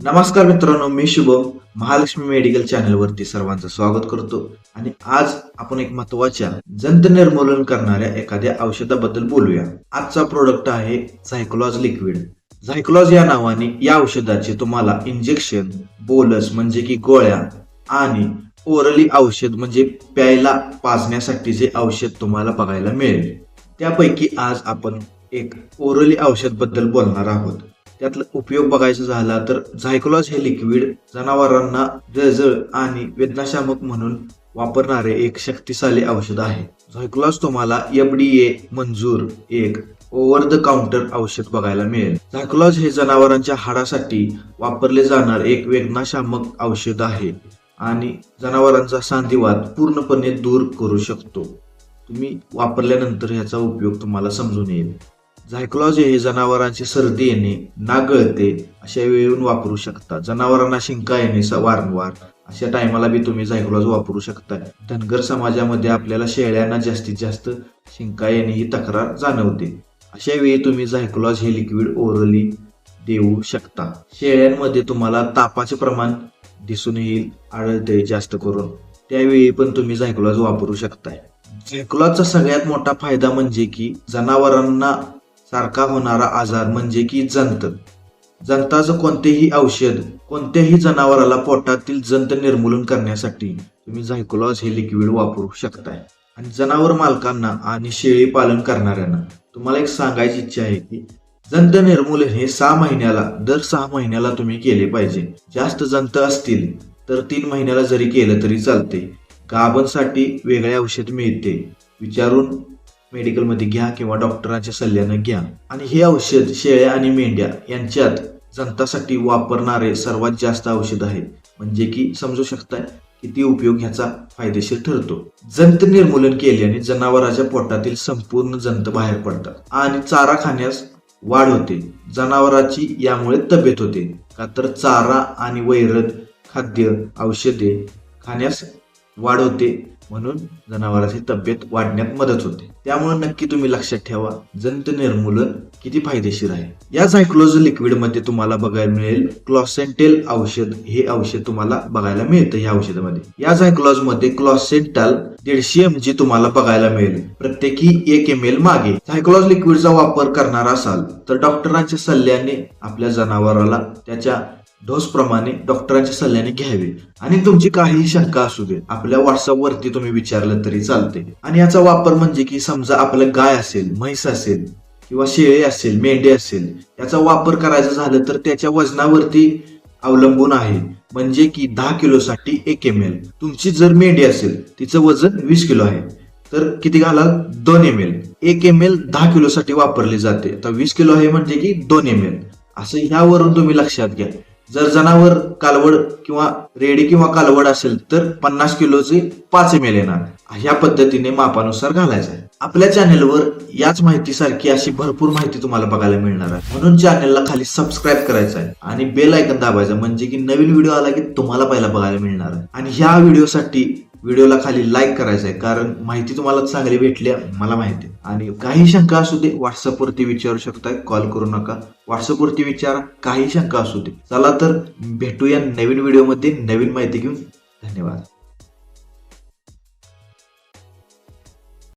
नमस्कार मित्रांनो मी शुभम. महालक्ष्मी मेडिकल चॅनलवरती सर्वांचं स्वागत करतो. आणि आज आपण एक महत्त्वाच्या जंत निर्मूलन करणाऱ्या एखाद्या औषधाबद्दल बोलूया. आजचा प्रोडक्ट आहे झायक्लॉज लिक्विड झायक्लॉज या नावाने या औषधाचे तुम्हाला इंजेक्शन बोलस म्हणजे की गोळ्या आणि ओरली औषध म्हणजे प्यायला पाजण्यासाठी जे औषध तुम्हाला बघायला मिळेल. त्यापैकी आज आपण एक ओरली औषधबद्दल बोलणार आहोत. त्यातला उपयोग बघायचा झाला तर झायक्लॉज हे लिक्विड जनावरांना जळजळ आणि वेदनाशामक म्हणून वापरणारे एक शक्तिशाली औषध आहे. झायक्लॉज तुम्हाला एफडीए मंजूर एक ओव्हर द काउंटर औषध बघायला मिळेल. झायकोलॉज हे जनावरांच्या हाडासाठी वापरले जाणार एक वेदनाशामक औषध आहे आणि जनावरांचा सांधिवात पूर्णपणे दूर करू शकतो. तुम्ही वापरल्यानंतर याचा उपयोग तुम्हाला समजून येईल. झायक्लॉज हे जनावरांची सर्दी येणे नागळते अशा वेळून वापरू शकता. जनावरांना शिंका येणे स- वारंवार. अशा टायमाला बी तुम्ही झायक्लॉज वापरू शकता. धनगर समाजामध्ये आपल्याला शेळ्यांना जास्तीत जास्त शिंका येणे ही तक्रार जाणवते. अशा वेळी तुम्ही झायक्लॉज हे लिक्विड ओरली देऊ शकता. शेळ्यांमध्ये तुम्हाला तापाचे प्रमाण दिसून येईल आढळते जास्त करून. त्यावेळी पण तुम्ही झायक्लॉज वापरू शकताय. झायक्लॉजचा सगळ्यात मोठा फायदा म्हणजे की जनावरांना सारखा होणारा आजार म्हणजे की जंत. जंताचं कोणतेही औषध कोणत्याही जनावराला पोटातील जंत निर्मूलन करण्यासाठी तुम्ही झायक्लॉज हे लिक्विड वापरू शकताय. आणि जनावर मालकांना आणि शेळी पालन करणाऱ्यांना तुम्हाला एक सांगायची इच्छा आहे की जंत निर्मूलन हे सहा महिन्याला दर सहा महिन्याला तुम्ही केले पाहिजे. जास्त जंत असतील तर तीन महिन्याला जरी केलं तरी चालते. गाभणसाठी वेगळे औषध मिळते. विचारून मेडिकलमध्ये घ्या किंवा डॉक्टरांच्या सल्ल्यानं घ्या. आणि हे औषध शेळ्या आणि मेंढ्या यांच्यात जंतासाठी वापरणारे सर्वात जास्त औषध आहे. म्हणजे की समजू शकताय किती उपयोग ह्याचा फायदेशीर ठरतो. जंत निर्मूलन केल्याने जनावराच्या पोटातील संपूर्ण जंत बाहेर पडतात आणि चारा खाण्यास वाढ होते. जनावराची यामुळे तब्येत होते. का तर चारा आणि वैरद खाद्य औषधे खाण्यास वाढ होते. म्हणून जनावराची तब्येत वाढण्यात मदत होते. त्यामुळे नक्की तुम्ही लक्षात ठेवा जंत निर्मूलन किती फायदेशीर आहे. या झायक्लोज लिक्विडमध्ये तुम्हाला बघायला मिळेल क्लॉसेंटेल औषध हे औषध तुम्हाला बघायला मिळतं या औषधामध्ये. या झायक्लॉजमध्ये क्लॉसेंटल दीडशे एम जी तुम्हाला बघायला मिळेल. प्रत्येकी एक एम एल मागे. झायक्लॉज लिक्विडचा वापर करणार असाल तर डॉक्टरांच्या सल्ल्याने आपल्या जनावराला त्याच्या डोस प्रमाणे डॉक्टरांच्या सल्ल्याने घ्यावे. आणि तुमची काहीही शंका असू दे आपल्या व्हॉट्सअप वरती तुम्ही विचारलं तरी चालते. आणि याचा वापर म्हणजे की समजा आपलं गाय असेल म्हैस असेल किंवा शेळी असेल मेंढी असेल याचा वापर करायचा झालं तर त्याच्या वजनावरती अवलंबून आहे. म्हणजे की दहा किलोसाठी एक एम एल तुमची जर मेंढी असेल तिचं वजन वीस किलो आहे. तर किती घालाल? दोन एम एल एक एम एल दहा किलोसाठी वापरली जाते. आता वीस किलो आहे म्हणजे की दोन एम एल असं ह्यावरून तुम्ही लक्षात घ्या. जर जनावर कालवड किंवा रेडी किंवा कालवड असेल तर पन्नास किलोचे पाच एम एल येणार. ह्या पद्धतीने मापानुसार घालायचं आहे. आपल्या चॅनेलवर याच माहितीसारखी अशी भरपूर माहिती तुम्हाला बघायला मिळणार आहे. म्हणून चॅनेलला खाली सबस्क्राईब करायचं आहे आणि बेल ऐकन दाबायचं म्हणजे की नवीन व्हिडिओ आला की तुम्हाला पहिला बघायला मिळणार आहे. आणि ह्या व्हिडिओसाठी व्हिडिओला खाली लाईक करायचं आहे कारण माहिती तुम्हाला चांगली भेटली आहे, मला माहिती आहे. आणि काही शंका असू दे व्हॉट्सअपवरती विचारू शकताय कॉल करू नका. व्हॉट्सअपवरती विचारा काही शंका असू दे. चला तर भेटूया नवीन व्हिडिओमध्ये नवीन माहिती घेऊन. धन्यवाद.